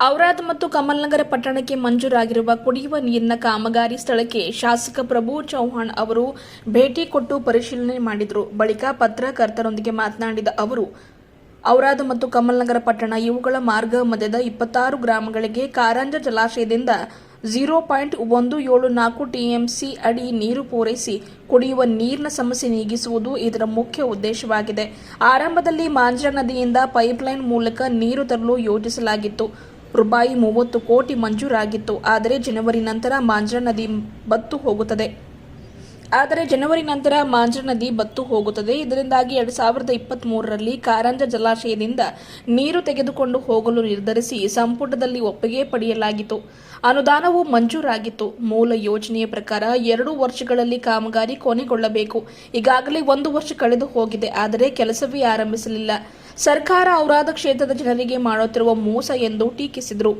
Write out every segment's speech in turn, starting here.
ಔರಾದ್ ಮತ್ತು ಕಮಲ್ನಗರ ಪಟ್ಟಣಕ್ಕೆ ಮಂಜೂರಾಗಿರುವ ಕುಡಿಯುವ ನೀರಿನ ಕಾಮಗಾರಿ ಸ್ಥಳಕ್ಕೆ ಶಾಸಕ ಪ್ರಭು ಚೌಹಾಣ್ ಅವರು ಭೇಟಿ ಕೊಟ್ಟು ಪರಿಶೀಲನೆ ಮಾಡಿದರು. ಬಳಿಕ ಪತ್ರಕರ್ತರೊಂದಿಗೆ ಮಾತನಾಡಿದ ಅವರು, ಔರಾದ್ ಮತ್ತು ಕಮಲ್ನಗರ ಪಟ್ಟಣ ಇವುಗಳ ಮಾರ್ಗ ಮಧ್ಯದ ಇಪ್ಪತ್ತಾರು ಗ್ರಾಮಗಳಿಗೆ ಕಾರಂಜ ಜಲಾಶಯದಿಂದ ಝೀರೋ ಪಾಯಿಂಟ್ ಒಂದು ಏಳು ನಾಲ್ಕು ಟಿಎಂಸಿ ಅಡಿ ನೀರು ಪೂರೈಸಿ ಕುಡಿಯುವ ನೀರಿನ ಸಮಸ್ಯೆ ನೀಗಿಸುವುದು ಇದರ ಮುಖ್ಯ ಉದ್ದೇಶವಾಗಿದೆ. ಆರಂಭದಲ್ಲಿ ಮಾಂಜಾ ನದಿಯಿಂದ ಪೈಪ್ಲೈನ್ ಮೂಲಕ ನೀರು ತರಲು ಯೋಜಿಸಲಾಗಿತ್ತು. ರೂಪಾಯಿ ಮೂವತ್ತು ಕೋಟಿ ಮಂಜೂರಾಗಿತ್ತು. ಆದರೆ ಜನವರಿ ನಂತರ ಮಾಂಜ್ರಾ ನದಿ ಬತ್ತು ಹೋಗುತ್ತದೆ. ಆದರೆ ಜನವರಿ ನಂತರ ಮಾಂಜ್ರ ನದಿ ಬತ್ತು ಹೋಗುತ್ತದೆ. ಇದರಿಂದಾಗಿ ಎರಡು ಸಾವಿರದ ಇಪ್ಪತ್ತ್ ಮೂರರಲ್ಲಿ ಕಾರಂಜ ಜಲಾಶಯದಿಂದ ನೀರು ತೆಗೆದುಕೊಂಡು ಹೋಗಲು ನಿರ್ಧರಿಸಿ ಸಂಪುಟದಲ್ಲಿ ಒಪ್ಪಿಗೆ ಪಡೆಯಲಾಗಿತ್ತು. ಅನುದಾನವು ಮಂಜೂರಾಗಿತ್ತು. ಮೂಲ ಯೋಜನೆಯ ಪ್ರಕಾರ ಎರಡು ವರ್ಷಗಳಲ್ಲಿ ಕಾಮಗಾರಿ ಕೊನೆಗೊಳ್ಳಬೇಕು. ಈಗಾಗಲೇ ಒಂದು ವರ್ಷ ಕಳೆದು ಹೋಗಿದೆ. ಆದರೆ ಕೆಲಸವೇ ಆರಂಭಿಸಲಿಲ್ಲ. ಸರ್ಕಾರ ಔರಾದ ಕ್ಷೇತ್ರದ ಜನರಿಗೆ ಮಾಡುತ್ತಿರುವ ಮೋಸ ಎಂದು ಟೀಕಿಸಿದರು.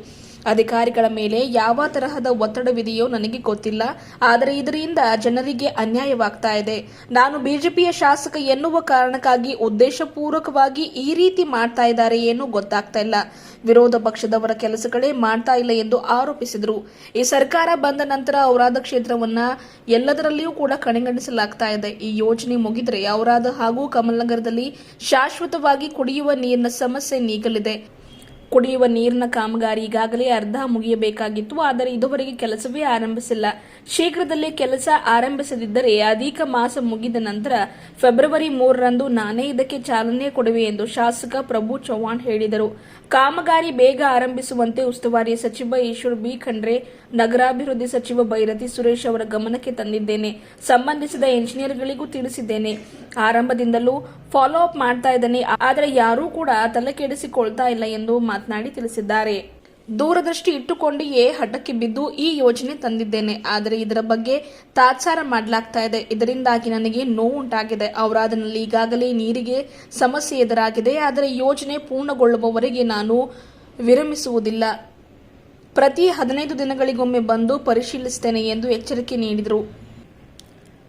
ಅಧಿಕಾರಿಗಳ ಮೇಲೆ ಯಾವ ತರಹದ ಒತ್ತಡವಿದೆಯೋ ನನಗೆ ಗೊತ್ತಿಲ್ಲ. ಆದರೆ ಇದರಿಂದ ಜನರಿಗೆ ಅನ್ಯಾಯವಾಗ್ತಾ ಇದೆ. ನಾನು ಬಿಜೆಪಿಯ ಶಾಸಕ ಎನ್ನುವ ಕಾರಣಕ್ಕಾಗಿ ಉದ್ದೇಶಪೂರ್ವಕವಾಗಿ ಈ ರೀತಿ ಮಾಡ್ತಾ ಇದ್ದಾರೆ ಏನೂ ಗೊತ್ತಾಗ್ತಾ ಇಲ್ಲ. ವಿರೋಧ ಪಕ್ಷದವರ ಕೆಲಸಗಳೇ ಮಾಡ್ತಾ ಇಲ್ಲ ಎಂದು ಆರೋಪಿಸಿದರು. ಈ ಸರ್ಕಾರ ಬಂದ ನಂತರ ಔರಾದ ಕ್ಷೇತ್ರವನ್ನ ಎಲ್ಲದರಲ್ಲಿಯೂ ಕೂಡ ಕಡೆಗಣಿಸಲಾಗ್ತಾ ಇದೆ. ಈ ಯೋಜನೆ ಮುಗಿದರೆ ಔರಾದ ಹಾಗೂ ಕಮಲ್ನಗರದಲ್ಲಿ ಶಾಶ್ವತವಾಗಿ ಕುಡಿಯುವ ನೀರಿನ ಸಮಸ್ಯೆ ನೀಗಲಿದೆ. ಕುಡಿಯುವ ನೀರಿನ ಕಾಮಗಾರಿ ಈಗಾಗಲೇ ಅರ್ಧ ಮುಗಿಯಬೇಕಾಗಿತ್ತು, ಆದರೆ ಇದುವರೆಗೆ ಕೆಲಸವೇ ಆರಂಭಿಸಿಲ್ಲ. ಶೀಘ್ರದಲ್ಲೇ ಕೆಲಸ ಆರಂಭಿಸದಿದ್ದರೆ ಅಧಿಕ ಮಾಸ ಮುಗಿದ ನಂತರ ಫೆಬ್ರವರಿ ಮೂರರಂದು ನಾನೇ ಇದಕ್ಕೆ ಚಾಲನೆ ಕೊಡುವೆ ಎಂದು ಶಾಸಕ ಪ್ರಭು ಚೌಹಾಣ್ ಹೇಳಿದರು. ಕಾಮಗಾರಿ ಬೇಗ ಆರಂಭಿಸುವಂತೆ ಉಸ್ತುವಾರಿ ಸಚಿವ ಈಶ್ವರ್ ಬಿ. ಖಂಡ್ರೆ, ನಗರಾಭಿವೃದ್ಧಿ ಸಚಿವ ಭೈರತಿ ಸುರೇಶ್ ಅವರ ಗಮನಕ್ಕೆ ತಂದಿದ್ದೇನೆ. ಸಂಬಂಧಿಸಿದ ಇಂಜಿನಿಯರ್ಗಳಿಗೂ ತಿಳಿಸಿದ್ದೇನೆ. ಆರಂಭದಿಂದಲೂ ಫಾಲೋ ಅಪ್ ಮಾಡ್ತಾ ಇದ್ದೇನೆ, ಆದರೆ ಯಾರೂ ಕೂಡ ತಲೆ ಕೆಡಿಸಿಕೊಳ್ತಾ ಇಲ್ಲ ಎಂದು ಮಾತನಾಡಿ ತಿಳಿಸಿದ್ದಾರೆ. ದೂರದೃಷ್ಟಿ ಇಟ್ಟುಕೊಂಡಿಯೇ ಹಠಕ್ಕೆ ಬಿದ್ದು ಈ ಯೋಜನೆ ತಂದಿದ್ದೇನೆ. ಆದರೆ ಇದರ ಬಗ್ಗೆ ತಾತ್ಸಾರ ಮಾಡಲಾಗ್ತಾ ಇದೆ. ಇದರಿಂದಾಗಿ ನನಗೆ ನೋವುಂಟಾಗಿದೆ. ಅವರಾದನಲ್ಲಿ ಈಗಾಗಲೇ ನೀರಿಗೆ ಸಮಸ್ಯೆ ಎದುರಾಗಿದೆ. ಆದರೆ ಯೋಜನೆ ಪೂರ್ಣಗೊಳ್ಳುವವರೆಗೆ ನಾನು ವಿರಮಿಸುವುದಿಲ್ಲ. ಪ್ರತಿ ಹದಿನೈದು ದಿನಗಳಿಗೊಮ್ಮೆ ಬಂದು ಪರಿಶೀಲಿಸುತ್ತೇನೆ ಎಂದು ಎಚ್ಚರಿಕೆ ನೀಡಿದರು.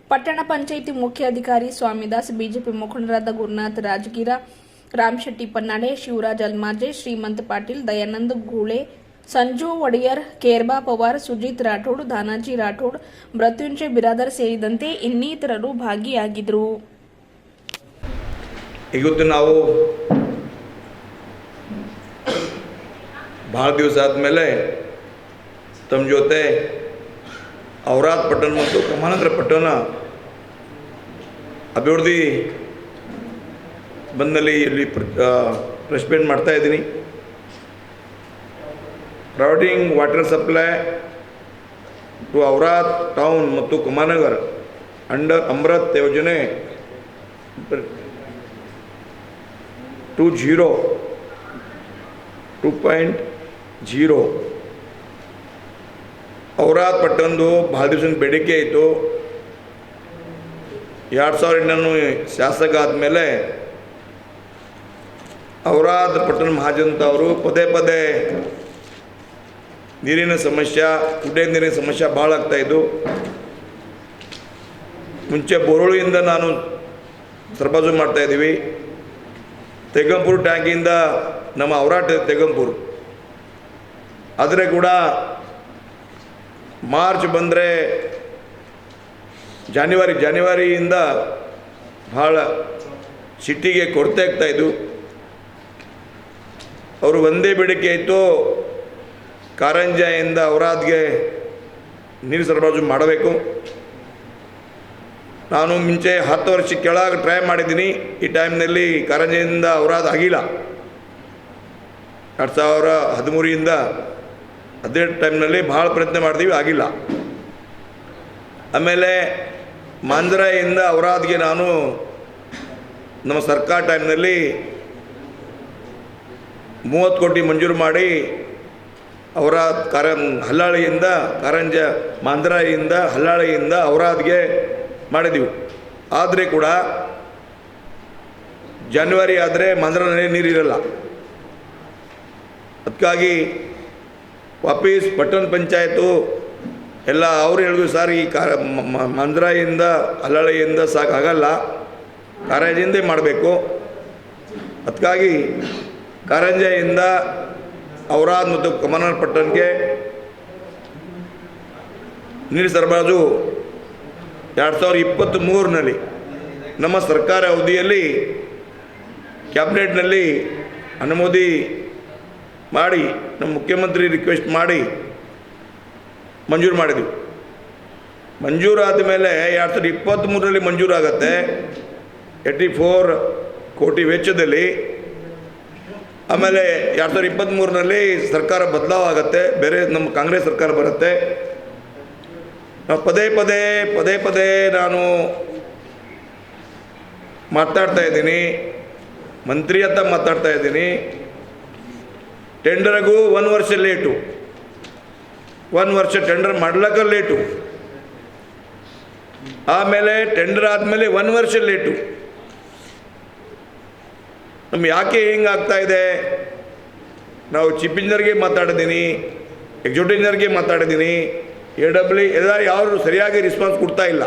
ಪಟ್ಟಣ ಪಂಚಾಯಿತಿ ಮುಖ್ಯ ಅಧಿಕಾರಿ ಸ್ವಾಮಿದಾಸ್, ಬಿಜೆಪಿ ಮುಖಂಡರಾದ ಗುರುನಾಥ್ ರಾಜಗೀರ ರಾಮಶೆಟ್ಟಿ ಪನ್ನಾಡೆ, ಶಿವರಾಜ್ ಅಲ್ಮಾಜೆ ಶ್ರೀಮಂತ್ ಪಾಟೀಲ್, ದಯಾನಂದ್ ಗೂಳೆ, ಸಂಜು ಒಡೆಯರ್, ಕೇರ್ಬಾ ಪವಾರ್, ಸುಜಿತ್ ರಾಠೋಡ್ ದಾನಾಜಿ ರಾಠೋಡ್, ಮೃತ್ಯುಂಜಯ ಬಿರಾದರ್ ಸೇರಿದಂತೆ ಇನ್ನಿತರರು ಭಾಗಿಯಾಗಿದ್ದರು ಇವತ್ತು ನಾವು ಭಾಳ ದಿವಸ ಆದಮೇಲೆ ತಮ್ಮ ಜೊತೆ ಔರಾದ್ ಪಟ್ಟಣ ಮತ್ತು ಕಮಾನಂದ್ರ ಪಟ್ಟಣ ಅಭಿವೃದ್ಧಿ ಬಂದಲ್ಲಿ ಇಲ್ಲಿ ಪ್ರೆಸ್ ಮಾಡ್ತಾ ಇದ್ದೀನಿ. Providing water supply to Aurad town ಮತ್ತು ಕುಮಾನಗರ್ ಅಂಡರ್ ಅಮೃತ್ ಯೋಜನೆ two zero two point zero Aurad ಪಟ್ಟಣದ್ದು ಭಾಳ ದಿವಸದ ಬೇಡಿಕೆ ಆಯಿತು ಎರಡು ಸಾವಿರ ನಾನು ಶಾಸಕ ಆದಮೇಲೆ ಔರಾದ್ ಪಟ್ಟಣ ಮಹಾಜಂತ ಅವರು ಪದೇ ಪದೇ ನೀರಿನ ಸಮಸ್ಯೆ, ಕುಡಿಯ ನೀರಿನ ಸಮಸ್ಯೆ ಭಾಳ ಆಗ್ತಾಯಿದ್ದು ಮುಂಚೆ ಬೋರುಳಿಯಿಂದ ನಾನು ಸರ್ಬಾಜು ಮಾಡ್ತಾಯಿದ್ದೀವಿ ತೆಗಂಪುರ ಟ್ಯಾಂಕಿಂದ ನಮ್ಮ ಔರಾಟ ತೆಗಂಪುರ ಆದರೆ ಕೂಡ ಮಾರ್ಚ್ ಬಂದರೆ ಜಾನ್ವರಿ ಜಾನ್ವರಿಯಿಂದ ಭಾಳ ಸಿಟಿಗೆ ಕೊರತೆ ಆಗ್ತಾಯಿದ್ದು ಅವರು ಒಂದೇ ಬೇಡಿಕೆ ಇತ್ತು ಕಾರಂಜೆಯಿಂದ ಅವರಾದ್ಗೆ ನೀರು ಸರಬರಾಜು ಮಾಡಬೇಕು. ನಾನು ಮುಂಚೆ ಹತ್ತು ವರ್ಷ ಕೆಳಗೆ ಟ್ರೈ ಮಾಡಿದ್ದೀನಿ. ಈ ಟೈಮ್ನಲ್ಲಿ ಕಾರಂಜಿಯಿಂದ ಅವರಾದ ಆಗಿಲ್ಲ. ಎರಡು ಸಾವಿರ ಹದಿಮೂರಿಂದ ಹದಿನೆಂಟು ಟೈಮ್ನಲ್ಲಿ ಭಾಳ ಪ್ರಯತ್ನ ಮಾಡ್ತೀವಿ ಆಗಿಲ್ಲ. ಆಮೇಲೆ ಮಾಂಜರಾಯಿಂದ ಅವರಾದ್ಗೆ ನಾನು ನಮ್ಮ ಸರ್ಕಾರ ಟೈಮ್ನಲ್ಲಿ ಮೂವತ್ತು ಕೋಟಿ ಮಂಜೂರು ಮಾಡಿ ಅವರ ಕಾರ ಹಲ್ಲಾಳಿಯಿಂದ, ಕಾರಂಜ ಮಾಂದ್ರಾಯಿಯಿಂದ, ಹಲ್ಲಾಳಿಯಿಂದ ಅವರಾದ್ಗೆ ಮಾಡಿದ್ದೀವಿ ಆದರೆ ಕೂಡ ಜಾನ್ವರಿ ಆದರೆ ಮಾಂದ್ರನೇ ನೀರಿರಲ್ಲ ಅದಕ್ಕಾಗಿ ವಾಪೀಸ್ ಪಟ್ಟಣ ಪಂಚಾಯತು ಎಲ್ಲ ಅವ್ರು ಹೇಳಿದ್ರು, ಸರ್ ಈ ಕಾರ ಮಂದ್ರಾಯಿಂದ, ಹಲ್ಲಾಳಿಯಿಂದ ಸಾಕಾಗಲ್ಲ. ಕಾರಂಜಿಂದೇ ಮಾಡಬೇಕು. ಅದಕ್ಕಾಗಿ ಕಾರಂಜೆಯಿಂದ ಔರಾದ್ ಮತ್ತು ಕಮಲಪಟ್ಟಣಕ್ಕೆ ಪಟ್ಟಣಕ್ಕೆ ನೀರು ಸರಬರಾಜು ಎರಡು ಸಾವಿರದ ಇಪ್ಪತ್ತ್ ಮೂರರಲ್ಲಿ ನಮ್ಮ ಸರ್ಕಾರ ಅವಧಿಯಲ್ಲಿ ಕ್ಯಾಬಿನೆಟ್ನಲ್ಲಿ ಅನುಮೋದಿ ಮಾಡಿ, ನಮ್ಮ ಮುಖ್ಯಮಂತ್ರಿ ರಿಕ್ವೆಸ್ಟ್ ಮಾಡಿ ಮಂಜೂರು ಮಾಡಿದ್ವಿ. ಮಂಜೂರಾದ ಮೇಲೆ ಎರಡು ಸಾವಿರದ ಇಪ್ಪತ್ತ್ಮೂರರಲ್ಲಿ ಮಂಜೂರಾಗತ್ತೆ. ಏಯ್ಟಿ ಫೋರ್ ಕೋಟಿ ವೆಚ್ಚದಲ್ಲಿ ಆಮೇಲೆ ಎರಡು ಸಾವಿರದ ಇಪ್ಪತ್ತ್ಮೂರರಲ್ಲಿ ಸರ್ಕಾರ ಬದಲಾವಾಗತ್ತೆ, ಬೇರೆ ನಮ್ಮ ಕಾಂಗ್ರೆಸ್ ಸರ್ಕಾರ ಬರುತ್ತೆ. ನಾವು ಪದೇ ಪದೇ ಪದೇ ಪದೇ ನಾನು ಮಾತಾಡ್ತಾ ಇದ್ದೀನಿ. ಮಂತ್ರಿ ಅಂತ ಮಾತಾಡ್ತಾ ಇದ್ದೀನಿ. ಟೆಂಡರ್ಗೂ ಒಂದು ವರ್ಷ ಲೇಟು ಒಂದು ವರ್ಷ ಟೆಂಡರ್ ಮಾಡ್ಲಿಕ್ಕೆ ಲೇಟು ಆಮೇಲೆ ಟೆಂಡರ್ ಆದಮೇಲೆ ಒಂದು ವರ್ಷ ಲೇಟು ನಮ್ಗೆ ಯಾಕೆ ಹಿಂಗೆ ಆಗ್ತಾ ಇದೆ? ನಾವು ಚೀಫ್ ಇಂಜಿನಿಯರ್ಗೆ ಮಾತಾಡಿದ್ದೀನಿ ಎಕ್ಸಿಕ್ಯೂಟಿವ್ ಇಂಜಿನಿಯರ್ಗೆ ಮಾತಾಡಿದ್ದೀನಿ ಎ ಡಬ್ಲ್ಯೂ ಎಲ್ಲ ಯಾರು ಸರಿಯಾಗಿ ರಿಸ್ಪಾನ್ಸ್ ಕೊಡ್ತಾ ಇಲ್ಲ.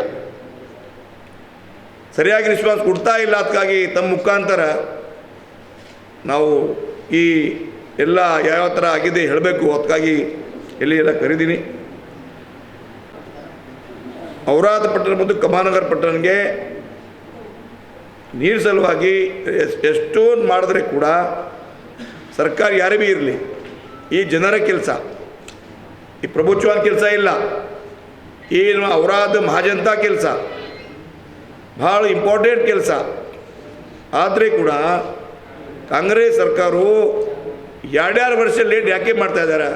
ಸರಿಯಾಗಿ ರಿಸ್ಪಾನ್ಸ್ ಕೊಡ್ತಾ ಇಲ್ಲ ಅದಕ್ಕಾಗಿ ತಮ್ಮ ಮುಖಾಂತರ ನಾವು ಈ ಎಲ್ಲ ಯಾವ ಥರ ಆಗಿದೆ ಹೇಳಬೇಕು. ಅದಕ್ಕಾಗಿ ಎಲ್ಲಿ ಎಲ್ಲ ಕರೀತೀನಿ ಔರಾದ ಪಟ್ಟಣ ಮತ್ತು ಕಮಾನಗರ್ ಪಟ್ಟಣಗೆ ನೀರು ಸಲುವಾಗಿ ಎಷ್ಟೊಂದು ಮಾಡಿದ್ರೆ ಕೂಡ ಸರ್ಕಾರ ಯಾರೇ ಇರಲಿ. ಈ ಜನರ ಕೆಲಸ, ಈ ಪ್ರಭುತ್ವದ ಕೆಲಸ ಇಲ್ಲ. ಈ ಅವರಾದ ಮಹಾಜನತಾ ಕೆಲಸ, ಭಾಳ ಇಂಪಾರ್ಟೆಂಟ್ ಕೆಲಸ. ಆದರೆ ಕೂಡ ಕಾಂಗ್ರೆಸ್ ಸರ್ಕಾರವು ಎರಡೆರಡು ವರ್ಷ ಲೇಟ್ ಯಾಕೆ ಮಾಡ್ತಾ ಇದ್ದಾರೆ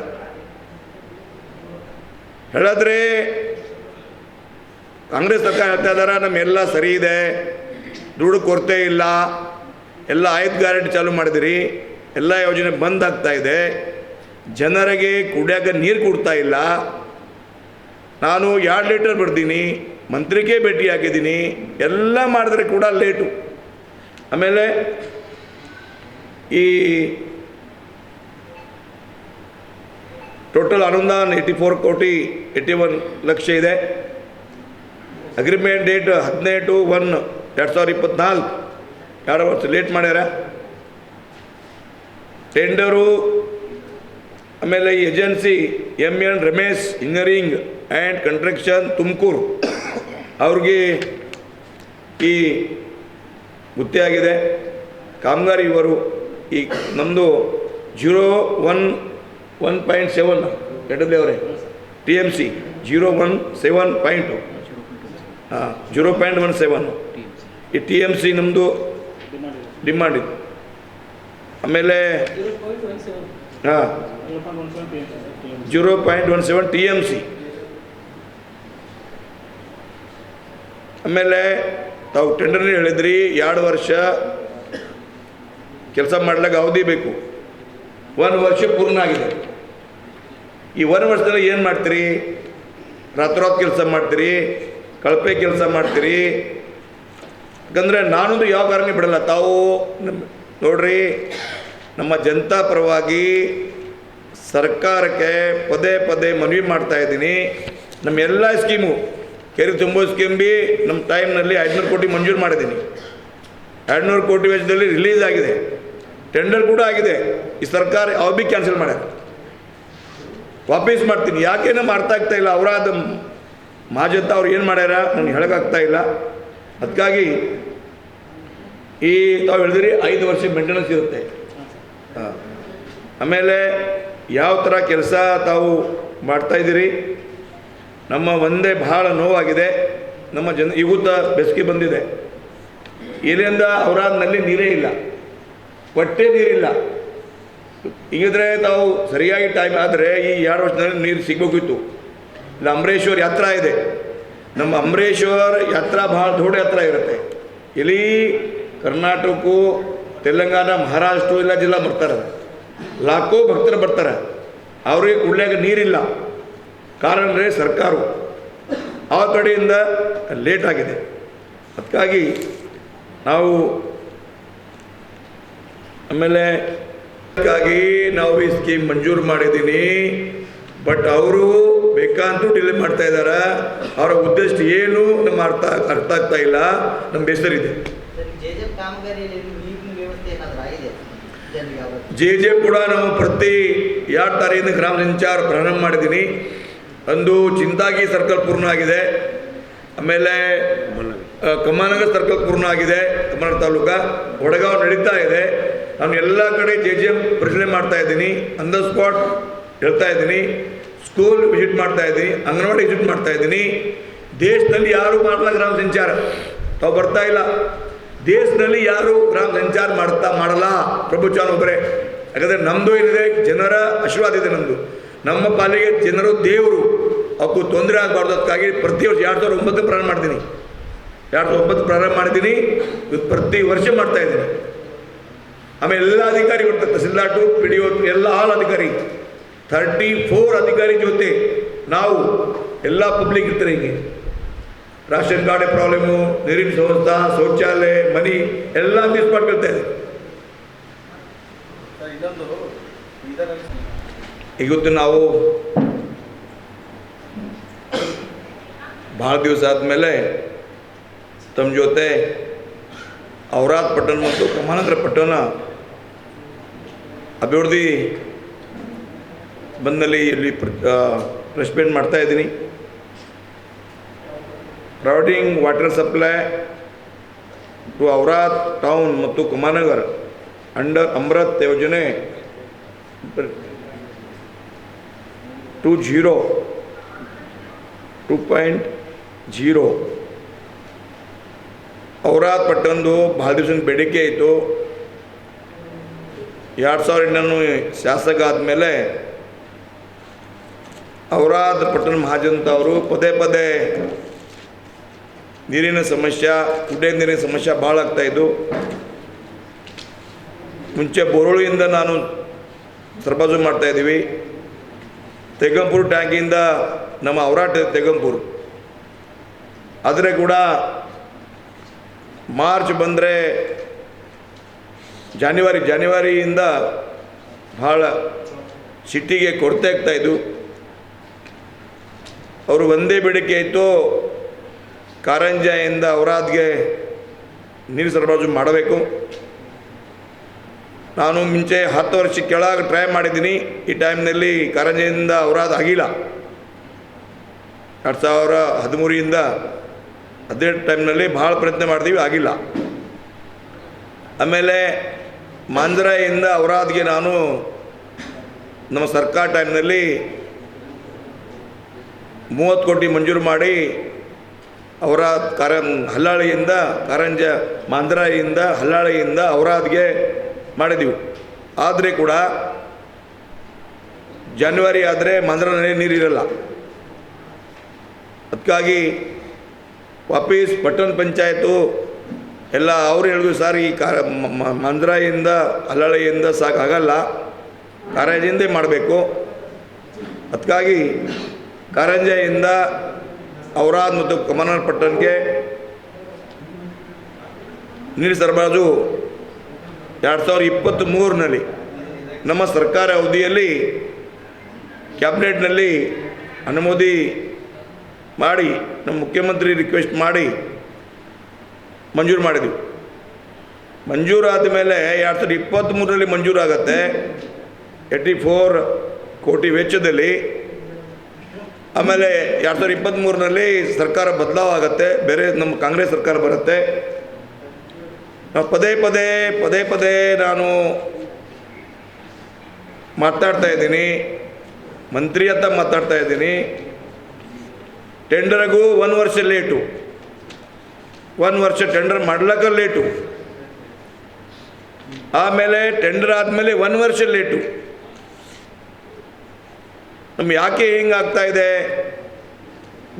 ಹೇಳಿದ್ರೆ ಕಾಂಗ್ರೆಸ್ ಸರ್ಕಾರ ಹೇಳ್ತಾ ಇದ್ದಾರೆ ನಮ್ಮೆಲ್ಲ ಸರಿ ಇದೆ. ದುಡ್ಡು ಕೊರತೆ ಇಲ್ಲ. ಎಲ್ಲ ಆಯ್ತು ಗ್ಯಾರಂಟಿ ಚಾಲು ಮಾಡಿದಿರಿ. ಎಲ್ಲ ಯೋಜನೆ ಬಂದ್ ಆಗ್ತಾ ಇದೆ. ಜನರಿಗೆ ಕುಡಿಯೋಕೆ ನೀರು ಕೊಡ್ತಾ ಇಲ್ಲ. ನಾನು ಎರಡು ಲೀಟರ್ ಬಿಡ್ತೀನಿ. ಮಂತ್ರಿಗೆ ಭೇಟಿ ಆಗಿದ್ದೀನಿ ಎಲ್ಲ ಮಾಡಿದ್ರೆ ಕೂಡ ಲೇಟು. ಆಮೇಲೆ ಈ ಟೋಟಲ್ ಅನುದಾನ ಏಯ್ಟಿ ಫೋರ್ ಕೋಟಿ ಏಯ್ಟಿ ಒನ್ ಲಕ್ಷ ಇದೆ. ಅಗ್ರಿಮೆಂಟ್ ಡೇಟ್ ಹದಿನೆಂಟು ಒನ್ ಎರಡು ಸಾವಿರದ ಇಪ್ಪತ್ನಾಲ್ಕು. ಎರಡು ವರ್ಷ ಲೇಟ್ ಮಾಡ್ಯಾರ? ಟೆಂಡರು ಆಮೇಲೆ ಈ agency M N Ramesh engineering and construction Tumakuru. ಅವ್ರಿಗೆ ಈ ಗುತ್ತಿಯಾಗಿದೆ ಕಾಮಗಾರಿ ಇವರು ಈ ನಮ್ಮದು zero one one point seven ಎಡಬ್ಲ್ಯೂ ಅವರೇ. T M C zero one, seven point, ಹಾಂ, ಜೀರೋ ಪಾಯಿಂಟ್ ಒನ್ ಸೆವೆನ್. ಈ ಟಿ ಎಂ ಸಿ ನಮ್ಮದು ಡಿಮಾಂಡ್ ಇದೆ. ಆಮೇಲೆ ಹಾಂ, zero point one seven T M C. ಆಮೇಲೆ ತಾವು ಟೆಂಡರ್ನೇ ಹೇಳಿದ್ರಿ, ಎರಡು ವರ್ಷ ಕೆಲಸ ಮಾಡ್ಲಿಕ್ಕೆ ಅವಧಿ ಬೇಕು. ಒಂದು ವರ್ಷ ಪೂರ್ಣ ಆಗಿದೆ. ಈ ಒಂದು ವರ್ಷದಲ್ಲಿ ಏನು ಮಾಡ್ತೀರಿ? ರಾತ್ರೋತ್ ಕೆಲಸ ಮಾಡ್ತೀರಿ, ಕಳಪೆ ಕೆಲಸ ಮಾಡ್ತೀರಿ ಯಾಕಂದರೆ ನಾನೊಂದು ಯಾವ ಕಾರಣ ಬಿಡಲ್ಲ. ತಾವು ನಮ್ಮ ನೋಡ್ರಿ, ನಮ್ಮ ಜನತಾ ಪರವಾಗಿ ಸರ್ಕಾರಕ್ಕೆ ಪದೇ ಪದೇ ಮನವಿ ಮಾಡ್ತಾ ಇದ್ದೀನಿ. ನಮ್ಮ ಎಲ್ಲ ಸ್ಕೀಮು, ಕೆರೆ ತುಂಬೋ ಸ್ಕೀಮ್ ಬಿ ನಮ್ಮ ಟೈಮ್ನಲ್ಲಿ ಐದುನೂರು ಕೋಟಿ ಮಂಜೂರು ಮಾಡಿದ್ದೀನಿ. ಎರಡುನೂರು ಕೋಟಿ ವೆಚ್ಚದಲ್ಲಿ ರಿಲೀಸ್ ಆಗಿದೆ. ಟೆಂಡರ್ ಕೂಡ ಆಗಿದೆ. ಈ ಸರ್ಕಾರ ಅವ ಬಿ ಕ್ಯಾನ್ಸಲ್ ಮಾಡ್ಯಾರ. ವಾಪಸ್ ಮಾಡ್ತೀನಿ. ಯಾಕೇನೋ ಅರ್ಥ ಆಗ್ತಾ ಇಲ್ಲ? ಅವರಾದ ಮಾಜಂತ ಅವ್ರು ಏನು ಮಾಡ್ಯಾರ? ನನಗೆ ಹೇಳೋಕ್ಕಾಗ್ತಾ ಇಲ್ಲ. ಅದಕ್ಕಾಗಿ ಈ ತಾವು ಹೇಳಿದ್ರಿ ಐದು ವರ್ಷ ಮೇಂಟೆನೆನ್ಸ್ ಇರುತ್ತೆ. ಆಮೇಲೆ ಯಾವ ಥರ ಕೆಲಸ ತಾವು ಮಾಡ್ತಾ ಇದ್ದೀರಿ? ನಮ್ಮ ಒಂದೇ ಬಹಳ ನೋವಾಗಿದೆ. ನಮ್ಮ ಜನ ಇವತ್ತ ಬೆಸ್ಕಿ ಬಂದಿದೆ. ಇಲ್ಲಿಂದ ಅವರಾದ್ನಲ್ಲಿ ನೀರೇ ಇಲ್ಲ. ಹೊಟ್ಟೆ ನೀರಿಲ್ಲ. ಹೀಗಿದ್ರೆ ತಾವು ಸರಿಯಾಗಿ ಟೈಮ್ ಆದರೆ ಈ ಎರಡು ವರ್ಷದಲ್ಲಿ ನೀರು ಸಿಗಬೇಕಿತ್ತು. ಇಲ್ಲ, ಅಂಬರೇಶ್ವರ್ ಯಾತ್ರಾ ಇದೆ. ನಮ್ಮ ಅಂಬರೇಶ್ವರ್ ಯಾತ್ರಾ ಭಾಳ ದೊಡ್ಡ ಯಾತ್ರಾ ಇರುತ್ತೆ. ಇಲ್ಲಿ ಕರ್ನಾಟಕ ತೆಲಂಗಾಣ, ಮಹಾರಾಷ್ಟ್ರ ಎಲ್ಲ ಜಿಲ್ಲಾ ಬರ್ತಾರೆ. ಲಾಖೋ ಭಕ್ತರು ಬರ್ತಾರೆ. ಅವ್ರಿಗೆ ಕುಡ್ಲಿಕ್ಕೆ ನೀರಿಲ್ಲ. ಕಾರಣ ಅಂದರೆ ಸರ್ಕಾರ ಆ ಕಡೆಯಿಂದ ಲೇಟ್ ಆಗಿದೆ. ಅದಕ್ಕಾಗಿ ನಾವು ಆಮೇಲೆ ಅದಕ್ಕಾಗಿ ನಾವು ಈ ಸ್ಕೀಮ್ ಮಂಜೂರು ಮಾಡಿದ್ದೀನಿ. ಬಟ್ ಅವರು ಬೇಕಾದ್ರೂ ಡಿಲೇ ಮಾಡ್ತಾ ಇದ್ದಾರೆ? ಅವರ ಉದ್ದೇಶ ಏನು? ನಮ್ಮ ಅರ್ಥ ಅರ್ಥ ಆಗ್ತಾ ಇಲ್ಲ. ನಮ್ಮ ಬೇಸರಿದೆ ಸರ್ ಜೆ ಜೆ ಕೂಡ ನಾವು ಪ್ರತಿ ಎರಡು ತಾರೀಕಿನ ಗ್ರಾಮ ಸಂಚಾರ ಪ್ರಾರಂಭ ಮಾಡಿದ್ದೀನಿ ಅಂದು ಚಿಂತಾಗಿ ಸರ್ಕಲ್ ಪೂರ್ಣ ಆಗಿದೆ. ಆಮೇಲೆ ಆ, ಕಮ್ಮನಗರ ಸರ್ಕಲ್ ಪೂರ್ಣ ಆಗಿದೆ. ಕಮ್ಮನಗರ ತಾಲೂಕ ವಡಗಾಂವ್ ನಡೀತಾ ಇದೆ. ನಾನು ಎಲ್ಲ ಕಡೆ ಜೆ ಜೆ ಎಂ ಪರಿಶೀಲನೆ ಮಾಡ್ತಾ ಇದ್ದೀನಿ. ಆನ್ ದ ಸ್ಪಾಟ್ ಹೇಳ್ತಾ ಇದ್ದೀನಿ. ಸ್ಕೂಲ್ ವಿಸಿಟ್ ಮಾಡ್ತಾ ಇದ್ದೀನಿ, ಅಂಗನವಾಡಿ ವಿಸಿಟ್ ಮಾಡ್ತಾ ಇದ್ದೀನಿ. ದೇಶದಲ್ಲಿ ಯಾರು ಮಾಡಲ್ಲ ಗ್ರಾಮ ಸಂಚಾರ. ತಾವು ಬರ್ತಾ ಇಲ್ಲ. ದೇಶದಲ್ಲಿ ಯಾರು ಗ್ರಾಮ ಸಂಚಾರ ಮಾಡ್ತಾ ಮಾಡಲ್ಲ. ಪ್ರಭು ಚಾನ್ ಒಬ್ಬರೇ. ಯಾಕಂದರೆ ನಮ್ಮದು ಏನಿದೆ, ಜನರ ಆಶೀರ್ವಾದ ಇದೆ ನಮ್ಮದು ನಮ್ಮ ಪಾಲಿಗೆ ಜನರು ದೇವರು. ಅವಕ್ಕೂ ತೊಂದರೆ ಆಗಬಾರ್ದು ಅದಕ್ಕಾಗಿ ಪ್ರತಿ ವರ್ಷ ಎರಡು ಸಾವಿರದ ಒಂಬತ್ತು ಪ್ರಾರಂಭ ಮಾಡ್ತೀನಿ. ಎರಡು ಸಾವಿರದ ಒಂಬತ್ತು ಪ್ರಾರಂಭ ಮಾಡಿದ್ದೀನಿ. ಇವತ್ತು ಪ್ರತಿ ವರ್ಷ ಮಾಡ್ತಾ ಇದ್ದೀನಿ. ಆಮೇಲೆ ಎಲ್ಲ ಅಧಿಕಾರಿಗಳು ತಹಸೀಲ್ದಾರ್ ಟು ಪಿ ಡಿ ಎಲ್ಲ ಆಲ್ ಅಧಿಕಾರಿ. ಥರ್ಟಿ ಫೋರ್ ಅಧಿಕಾರಿ ಜೊತೆ ನಾವು ಎಲ್ಲ ಪಬ್ಲಿಕ್ ಇರ್ತಾರೆ ಹೀಗೆ. ರಾಷನ್ ಕಾರ್ಡ್ ಪ್ರಾಬ್ಲಮ್ಮು ನೀರಿನ ಸಂಸ್ಥೆ ಶೌಚಾಲಯ ಮನಿ ಎಲ್ಲ ಮಿಸ್ ಮಾಡ್ಕೊಳ್ತಾ ಇದೆ. ಇವತ್ತು ನಾವು ಭಾಳ ದಿವಸ ಆದಮೇಲೆ ತಮ್ಮ ಜೊತೆ ಔರಾದ್ ಪಟ್ಟಣ ಮತ್ತು ಕಮಾನಂದ್ರ ಪಟ್ಟಣ ಅಭಿವೃದ್ಧಿ ಬಂದಲ್ಲಿ ಇಲ್ಲಿ ಪ್ರೆಸ್ಪೆಂಟ್ ಮಾಡ್ತಾ ಇದ್ದೀನಿ. Providing water supply to Aurad town ಮತ್ತು ಕುಮಾನಗರ್ ಅಂಡರ್ ಅಮೃತ್ ಯೋಜನೆ two zero two point zero Aurad ಪಟ್ಟಣದ್ದು ಭಾಳ ದಿವಸದ ಬೇಡಿಕೆ ಆಯಿತು ಎರಡು ಸಾವಿರ ನಾನು ಶಾಸಕ ಆದಮೇಲೆ ಔರಾದ್ ಪಟ್ಟಣ ಮಹಾಜಂತ ಅವರು ಪದೇ ಪದೇ ನೀರಿನ ಸಮಸ್ಯೆ, ಕುಡಿಯೋ ನೀರಿನ ಸಮಸ್ಯೆ ಭಾಳ ಆಗ್ತಾಯಿದ್ದು ಮುಂಚೆ ಬೋರುಳಿಯಿಂದ ನಾನು ಸರ್ಬಾಜು ಮಾಡ್ತಾಯಿದ್ದೀವಿ ತೆಗಂಪುರ್ ಟ್ಯಾಂಕಿಂದ ನಮ್ಮ ಔರಾಟ ತೆಗಂಪುರ್ ಆದರೆ ಕೂಡ ಮಾರ್ಚ್ ಬಂದರೆ ಜಾನ್ವರಿ ಜಾನ್ವರಿಯಿಂದ ಭಾಳ ಸಿಟಿಗೆ ಕೊರತೆ ಆಗ್ತಾಯಿದ್ದು ಅವರು ಒಂದೇ ಬೇಡಿಕೆ ಇತ್ತು ಕಾರಂಜೆಯಿಂದ ಅವರಾದ್ಗೆ ನೀರು ಸರಬರಾಜು ಮಾಡಬೇಕು. ನಾನು ಮುಂಚೆ ಹತ್ತು ವರ್ಷ ಕೆಳಗೆ ಟ್ರೈ ಮಾಡಿದ್ದೀನಿ. ಈ ಟೈಮ್ನಲ್ಲಿ ಕಾರಂಜಿಯಿಂದ ಅವರಾದ ಆಗಿಲ್ಲ. ಎರಡು ಸಾವಿರ ಹದಿಮೂರಿಂದ ಹದಿನೆಂಟು ಟೈಮ್ನಲ್ಲಿ ಭಾಳ ಪ್ರಯತ್ನ ಮಾಡಿದ್ದೀವಿ ಆಗಿಲ್ಲ. ಆಮೇಲೆ ಮಾಂಜರಾಯಿಂದ ಅವರಾದ್ಗೆ ನಾನು ನಮ್ಮ ಸರ್ಕಾರ ಟೈಮ್ನಲ್ಲಿ ಮೂವತ್ತು ಕೋಟಿ ಮಂಜೂರು ಮಾಡಿ ಅವರ ಕಾರ ಹಲ್ಲಾಳಿಯಿಂದ, ಕಾರಂಜ ಮಾಂದ್ರಾಯಿಯಿಂದ, ಹಲ್ಲಾಳಿಯಿಂದ ಅವರಾದ್ಗೆ ಮಾಡಿದ್ದೀವಿ ಆದರೆ ಕೂಡ ಜಾನ್ವರಿ ಆದರೆ ನೀರು ನೀರಿರಲ್ಲ ಅದಕ್ಕಾಗಿ ವಾಪೀಸ್ ಪಟ್ಟಣ ಪಂಚಾಯತು ಎಲ್ಲ ಅವ್ರು ಹೇಳಿದ್ರು, ಸರ್ ಈ ಕಾರ ಮಂದ್ರಾಯಿಂದ, ಹಲ್ಲಾಳಿಯಿಂದ ಸಾಕಾಗಲ್ಲ. ಕಾರಂಜಿಂದೇ ಮಾಡಬೇಕು. ಅದಕ್ಕಾಗಿ ಕಾರಂಜೆಯಿಂದ ಔರಾದ್ ಮತ್ತು ಕಮನಾರ್ ಪಟ್ಟಣಕ್ಕೆ ನೀರು ಸರಬರಾಜು ಎರಡು ಸಾವಿರದ ಇಪ್ಪತ್ತ್ ಮೂರರಲ್ಲಿ ನಮ್ಮ ಸರ್ಕಾರ ಅವಧಿಯಲ್ಲಿ ಕ್ಯಾಬಿನೆಟ್ನಲ್ಲಿ ಅನುಮೋದಿ ಮಾಡಿ, ನಮ್ಮ ಮುಖ್ಯಮಂತ್ರಿ ರಿಕ್ವೆಸ್ಟ್ ಮಾಡಿ ಮಂಜೂರು ಮಾಡಿದ್ವಿ. ಮಂಜೂರಾದ ಮೇಲೆ ಎರಡು ಸಾವಿರದ ಇಪ್ಪತ್ತ್ಮೂರರಲ್ಲಿ ಮಂಜೂರಾಗತ್ತೆ. ಏಯ್ಟಿ ಫೋರ್ ಕೋಟಿ ವೆಚ್ಚದಲ್ಲಿ ಆಮೇಲೆ ಎರಡು ಸಾವಿರದ ಇಪ್ಪತ್ತ್ಮೂರರಲ್ಲಿ ಸರ್ಕಾರ ಬದಲಾವಾಗತ್ತೆ, ಬೇರೆ ನಮ್ಮ ಕಾಂಗ್ರೆಸ್ ಸರ್ಕಾರ ಬರುತ್ತೆ. ನಾವು ಪದೇ ಪದೇ ಪದೇ ಪದೇ ನಾನು ಮಾತಾಡ್ತಾ ಇದ್ದೀನಿ. ಮಂತ್ರಿ ಅಂತ ಮಾತಾಡ್ತಾ ಇದ್ದೀನಿ. ಟೆಂಡರ್ಗೂ ಒಂದು ವರ್ಷ ಲೇಟು. ಒಂದು ವರ್ಷ ಟೆಂಡರ್ ಮಾಡ್ಲಿಕ್ಕೆ ಲೇಟು. ಆಮೇಲೆ ಟೆಂಡರ್ ಆದಮೇಲೆ ಒಂದು ವರ್ಷ ಲೇಟು. ನಮ್ಮ ಯಾಕೆ ಹಿಂಗೆ ಆಗ್ತಾ ಇದೆ?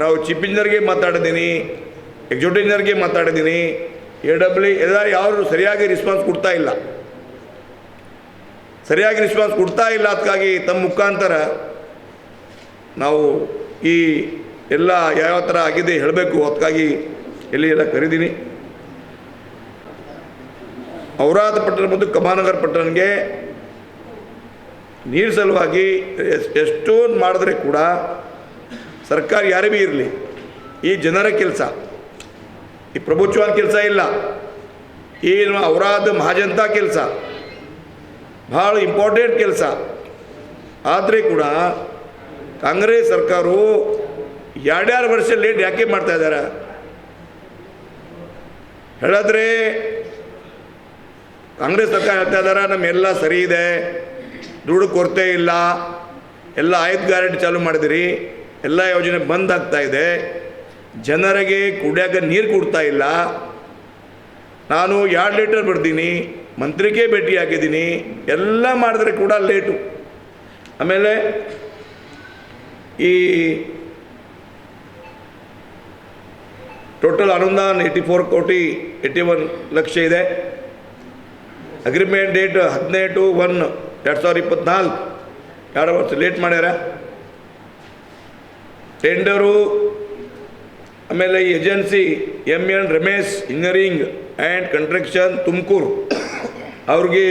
ನಾವು ಚೀಫ್ ಇಂಜಿನಿಯರ್ಗೆ ಮಾತಾಡಿದ್ದೀನಿ, ಎಕ್ಸಿಕ್ಯೂಟಿವ್ ಇಂಜಿನಿಯರ್ಗೆ ಮಾತಾಡಿದ್ದೀನಿ. ಎ ಡಬ್ಲ್ಯೂ, ಎಲ್ಲ ಯಾರು ಸರಿಯಾಗಿ ರಿಸ್ಪಾನ್ಸ್ ಕೊಡ್ತಾ ಇಲ್ಲ. ಸರಿಯಾಗಿ ರಿಸ್ಪಾನ್ಸ್ ಕೊಡ್ತಾ ಇಲ್ಲ ಅದಕ್ಕಾಗಿ ತಮ್ಮ ಮುಖಾಂತರ ನಾವು ಈ ಎಲ್ಲ ಯಾವ ಥರ ಆಗಿದೆ ಹೇಳಬೇಕು. ಅದಕ್ಕಾಗಿ ಎಲ್ಲಿ ಎಲ್ಲ ಕರೀತೀನಿ. ಔರಾದ ಪಟ್ಟಣ ಮತ್ತು ಕಮಾನಗರ ಪಟ್ಟಣಗೆ ನೀರು ಸಲುವಾಗಿ ಎಷ್ಟೊಂದು ಮಾಡಿದ್ರೆ ಕೂಡ ಸರ್ಕಾರ ಯಾರೇ ಇರಲಿ. ಈ ಜನರ ಕೆಲಸ, ಈ ಪ್ರಭುತ್ವದ ಕೆಲಸ ಇಲ್ಲ. ಏನು ಅವರಾದ ಮಹಾಜನತ ಕೆಲಸ, ಭಾಳ ಇಂಪಾರ್ಟೆಂಟ್ ಕೆಲಸ. ಆದರೆ ಕೂಡ ಕಾಂಗ್ರೆಸ್ ಸರ್ಕಾರವು ಎರಡೆರಡು ವರ್ಷ ಲೇಟ್ ಯಾಕೆ ಮಾಡ್ತಾ ಇದ್ದಾರೆ ಹೇಳಿದ್ರೆ ಕಾಂಗ್ರೆಸ್ ಸರ್ಕಾರ ಹೇಳ್ತಾ ಇದ್ದಾರೆ ನಮ್ಮೆಲ್ಲ ಸರಿ ಇದೆ. ದುಡ್ಡು ಕೊರತೆ ಇಲ್ಲ. ಎಲ್ಲ ಆಯ್ತು ಗ್ಯಾರಂಟಿ ಚಾಲೂ ಮಾಡಿದಿರಿ. ಎಲ್ಲ ಯೋಜನೆ ಬಂದ್ ಆಗ್ತಾ ಇದೆ. ಜನರಿಗೆ ಕುಡಿಯೋಕೆ ನೀರು ಕೊಡ್ತಾ ಇಲ್ಲ. ನಾನು ಎರಡು ಲೀಟರ್ ಬಿಡ್ತೀನಿ. ಮಂತ್ರಿಗೆ ಭೇಟಿ ಹಾಕಿದ್ದೀನಿ ಎಲ್ಲ ಮಾಡಿದ್ರೆ ಕೂಡ ಲೇಟು. ಆಮೇಲೆ ಈ ಟೋಟಲ್ ಅನುದಾನ ಏಯ್ಟಿ ಫೋರ್ ಕೋಟಿ ಏಯ್ಟಿ ಒನ್ ಲಕ್ಷ ಇದೆ. ಅಗ್ರಿಮೆಂಟ್ ಡೇಟ್ ಹದಿನೆಂಟು ಒನ್ ಎರಡು ಸಾವಿರದ ಇಪ್ಪತ್ನಾಲ್ಕು. ಎರಡು ವರ್ಷ ಲೇಟ್ ಮಾಡ್ಯಾರ? ಟೆಂಡರು ಆಮೇಲೆ ಈ agency M N Ramesh engineering and construction Tumakuru. ಅವ್ರಿಗೆ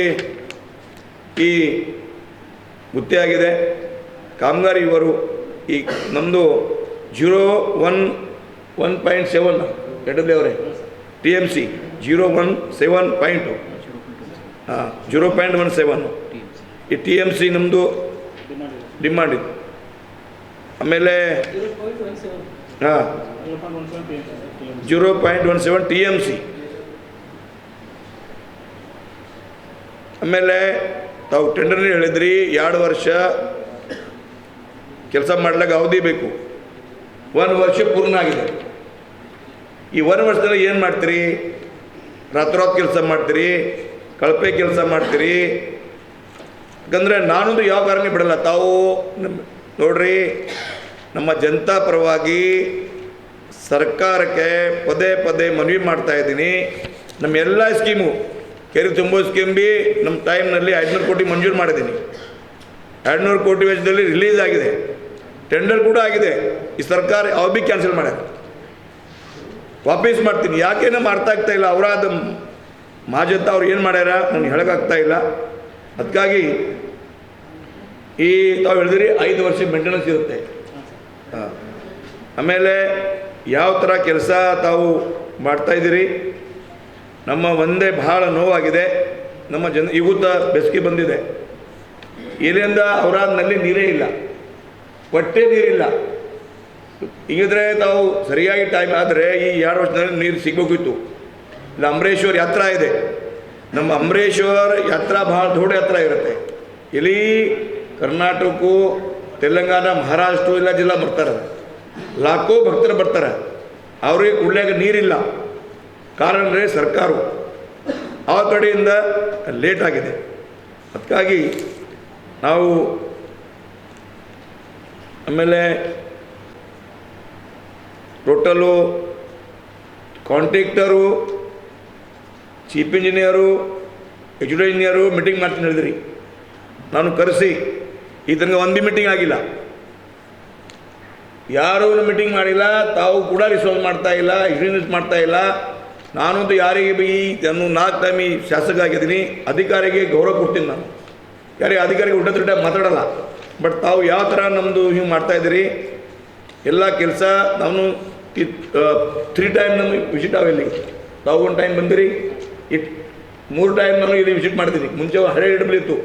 ಈ ಗುತ್ತಿಯಾಗಿದೆ ಕಾಮಗಾರಿ ಇವರು ಈ ನಮ್ಮದು zero one one point seven ಎಡಬ್ಲ್ಯೂ ಅವರೇ T M C zero one seven point ಹಾಂ ಜೀರೋ ಪಾಯಿಂಟ್ ಒನ್ ಸೆವೆನ್ ಈ ಟಿ ಎಂ ಸಿ ನಮ್ಮದು ಡಿಮಾಂಡ್ ಇದೆ. ಆಮೇಲೆ ಹಾಂ. Zero point one seven T M C ಆಮೇಲೆ ತಾವು ಟೆಂಡರ್ನೇ ಹೇಳಿದ್ರಿ ಎರಡು ವರ್ಷ ಕೆಲಸ ಮಾಡ್ಲಿಕ್ಕೆ ಅವಧಿ ಬೇಕು. ಒಂದು ವರ್ಷ ಪೂರ್ಣ ಆಗಿದೆ. ಈ ಒಂದು ವರ್ಷದಲ್ಲಿ ಏನು ಮಾಡ್ತೀರಿ? ರಾತ್ರೋತ್ ಕೆಲಸ ಮಾಡ್ತೀರಿ ಕಳಪೆ ಕೆಲಸ ಮಾಡ್ತೀರಿ ಯಾಕಂದರೆ ನಾನೊಂದು ಯಾವ ಕಾರಣ ಬಿಡಲ್ಲ. ತಾವು ನೋಡ್ರಿ, ನಮ್ಮ ಜನತಾ ಪರವಾಗಿ ಸರ್ಕಾರಕ್ಕೆ ಪದೇ ಪದೇ ಮನವಿ ಮಾಡ್ತಾ ಇದ್ದೀನಿ. ನಮ್ಮ ಎಲ್ಲ ಸ್ಕೀಮು, ಕೆರೆ ತುಂಬೋ ಸ್ಕೀಮ್ ಬಿ ನಮ್ಮ ಟೈಮ್ನಲ್ಲಿ ಐದುನೂರು ಕೋಟಿ ಮಂಜೂರು ಮಾಡಿದ್ದೀನಿ. ಎರಡುನೂರು ಕೋಟಿ ವೆಚ್ಚದಲ್ಲಿ ರಿಲೀಸ್ ಆಗಿದೆ. ಟೆಂಡರ್ ಕೂಡ ಆಗಿದೆ. ಈ ಸರ್ಕಾರ ಅವು ಬಿ ಕ್ಯಾನ್ಸಲ್ ಮಾಡ್ಯಾರ. ವಾಪಸ್ ಮಾಡ್ತೀನಿ. ಯಾಕೆ ನಮ್ಮ ಅರ್ಥ ಆಗ್ತಾ ಇಲ್ಲ. ಅವರಾದ ಮಾಜಂತ ಅವ್ರು ಏನು ಮಾಡ್ಯಾರ? ನನಗೆ ಹೇಳೋಕ್ಕಾಗ್ತಾ ಇಲ್ಲ. ಅದಕ್ಕಾಗಿ ಈ ತಾವು ಹೇಳಿದ್ರಿ ಐದು ವರ್ಷ ಮೇಂಟೆನೆನ್ಸ್ ಇರುತ್ತೆ. ಆಮೇಲೆ ಯಾವ ಥರ ಕೆಲಸ ತಾವು ಮಾಡ್ತಾ ಇದ್ದೀರಿ? ನಮ್ಮ ಒಂದೇ ಬಹಳ ನೋವಾಗಿದೆ. ನಮ್ಮ ಜನ ಇವತ್ತ ಬೆಸ್ಕಿ ಬಂದಿದೆ. ಇಲ್ಲಿಂದ ಅವರಾದ್ನಲ್ಲಿ ನೀರೇ ಇಲ್ಲ. ಹೊಟ್ಟೆ ನೀರಿಲ್ಲ. ಹೀಗಿದ್ರೆ ತಾವು ಸರಿಯಾಗಿ ಟೈಮ್ ಆದರೆ ಈ ಎರಡು ವರ್ಷದಲ್ಲಿ ನೀರು ಸಿಗಬೇಕಿತ್ತು. ಇಲ್ಲ ಅಮರೇಶ್ವರ್ ಯಾತ್ರಾ ಇದೆ. ನಮ್ಮ ಅಂಬರೇಶ್ವರ್ ಯಾತ್ರಾ ಭಾಳ ದೊಡ್ಡ ಯಾತ್ರಾ ಇರುತ್ತೆ. ಇಲ್ಲಿ ಕರ್ನಾಟಕಕ್ಕೂ ತೆಲಂಗಾಣ, ಮಹಾರಾಷ್ಟ್ರ ಎಲ್ಲ ಜಿಲ್ಲಾ ಬರ್ತಾರೆ. ಲಾಖೋ ಭಕ್ತರು ಬರ್ತಾರೆ. ಅವ್ರಿಗೆ ಕುಡ್ಲಾಗ ನೀರಿಲ್ಲ. ಕಾರಣ ಅಂದರೆ ಸರ್ಕಾರ ಆ ಕಡೆಯಿಂದ ಲೇಟ್ ಆಗಿದೆ. ಅದಕ್ಕಾಗಿ ನಾವು ಆಮೇಲೆ total contractor, chief engineer educate engineer meeting ಮಾಡ್ತೀನಿ ಹೇಳಿದ್ರಿ. ನಾನು ಕರೆಸಿ ಈ ತನಕ ಒಂದು ಮೀಟಿಂಗ್ ಆಗಿಲ್ಲ. ಯಾರೂ ಮೀಟಿಂಗ್ ಮಾಡಿಲ್ಲ, ತಾವು ಕೂಡ ರಿಸಾಲ್ವ್ ಮಾಡ್ತಾ ಇಲ್ಲ ಎಕ್ಸ್ಪೀರಿಯನ್ಸ್ ಮಾಡ್ತಾ ಇಲ್ಲ. ನಾನಂತೂ ಯಾರಿಗೆ ಬಿ ನಾನು ನಾಲ್ಕು ಟೈಮಿ ಶಾಸಕ ಆಗಿದ್ದೀನಿ ಅಧಿಕಾರಿಗೆ ಗೌರವ ಕೊಡ್ತೀನಿ ನಾನು. ಯಾರಿಗೆ ಅಧಿಕಾರಿಗೆ ಹುಟ್ಟೋದಾಗಿ ಮಾತಾಡೋಲ್ಲ ಮಾತಾಡಲ್ಲ. ಬಟ್ ತಾವು ಯಾವ ಥರ ನಮ್ಮದು ಹಿಂಗೆ ಮಾಡ್ತಾ ಇದ್ದೀರಿ? ಎಲ್ಲ ಕೆಲಸ ನಾನು ತ್ರೀ ಟೈಮ್ ನಮಗೆ ವಿಸಿಟ್ ಆಗಲಿ ತಾವು ಒಂದು ಟೈಮ್ ಬಂದಿರಿ. ಇಟ್ ಮೂರು ಟೈಮ್ ನಾನು ಇಲ್ಲಿ ವಿಸಿಟ್ ಮಾಡ್ತೀನಿ. ಮುಂಚೆ ಹಳೆ ಇಡಬಲ್ ಇತ್ತು